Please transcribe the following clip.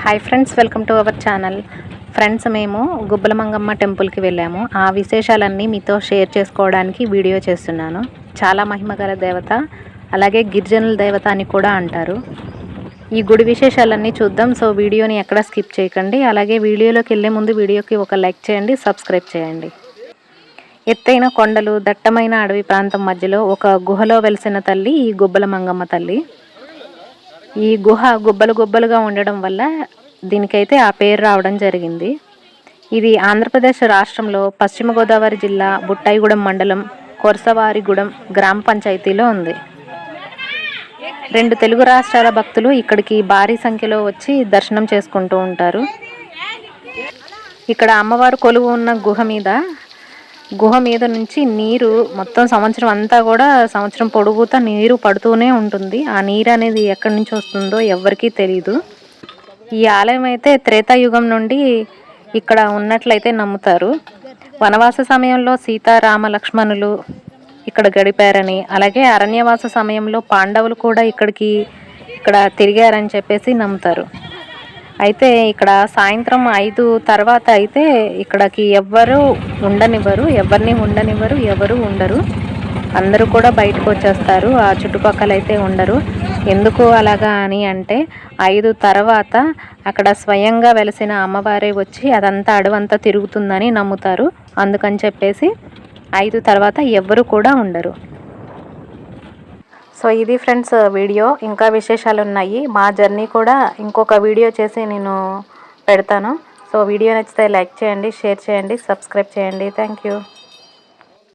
Hi friends welcome to our channel friends మేము గుబ్బలమంగమ్మ టెంపుల్కి వెళ్ళాము. ఆ విశేషాలన్నీ మీతో షేర్ చేసుకోవడానికి వీడియో చేస్తున్నాను. చాలా మహిమగల దేవత అలాగే గిరిజనుల దేవత అని కూడా అంటారు. ఈ గుడి విశేషాలన్నీ చూద్దాం. సో వీడియోని ఎక్కడ స్కిప్ చేయకండి. అలాగే వీడియోలోకి వెళ్ళే ముందు వీడియోకి ఒక లైక్ చేయండి సబ్స్క్రైబ్ చేయండి. ఎత్తైన కొండలు దట్టమైన అడవి ప్రాంతం మధ్యలో ఒక గుహలో వెలిసిన తల్లి ఈ గుబ్బల మంగమ్మ తల్లి. ఈ గుహ గుబ్బలు గుబ్బలుగా ఉండడం వల్ల దీనికైతే ఆ పేరు రావడం జరిగింది. ఇది ఆంధ్రప్రదేశ్ రాష్ట్రంలో పశ్చిమ గోదావరి జిల్లా బుట్టాయిగూడెం మండలం కొరసవారిగూడెం గ్రామ పంచాయతీలో ఉంది. రెండు తెలుగు రాష్ట్రాల భక్తులు ఇక్కడికి భారీ సంఖ్యలో వచ్చి దర్శనం చేసుకుంటూ ఉంటారు. ఇక్కడ అమ్మవారు కొలువు ఉన్న గుహ మీద గుహ మీద నుంచి నీరు మొత్తం సంవత్సరం అంతా కూడా సంవత్సరం పొడుగుతా నీరు పడుతూనే ఉంటుంది. ఆ నీరు అనేది ఎక్కడి నుంచి వస్తుందో ఎవరికీ తెలియదు ఈ ఆలయం అయితే త్రేతాయుగం నుండి ఇక్కడ ఉన్నట్లయితే నమ్ముతారు. వనవాస సమయంలో సీతారామ లక్ష్మణులు ఇక్కడ గడిపారని అలాగే అరణ్యవాస సమయంలో పాండవులు కూడా ఇక్కడికి ఇక్కడ తిరిగారని చెప్పేసి నమ్ముతారు. అయితే ఇక్కడ సాయంత్రం ఐదు తర్వాత అయితే ఇక్కడికి ఎవ్వరు ఉండనివ్వరు ఎవరిని ఉండనివ్వరు ఎవరు ఉండరు. అందరూ కూడా బయటకు వచ్చేస్తారు ఆ చుట్టుపక్కల అయితే ఉండరు. ఎందుకు అలాగా అని అంటే ఐదు తర్వాత అక్కడ స్వయంగా వెలిసిన అమ్మవారే వచ్చి అదంతా అడవంతా తిరుగుతుందని నమ్ముతారు. అందుకని చెప్పేసి ఐదు తర్వాత ఎవ్వరు కూడా ఉండరు. సో ఇది ఫ్రెండ్స్ వీడియో. ఇంకా విశేషాలు ఉన్నాయి మా జర్నీ కూడా ఇంకొక వీడియో చేసి నేను పెడతాను. సో వీడియో నచ్చితే లైక్ చేయండి షేర్ చేయండి సబ్స్క్రైబ్ చేయండి. Thank you.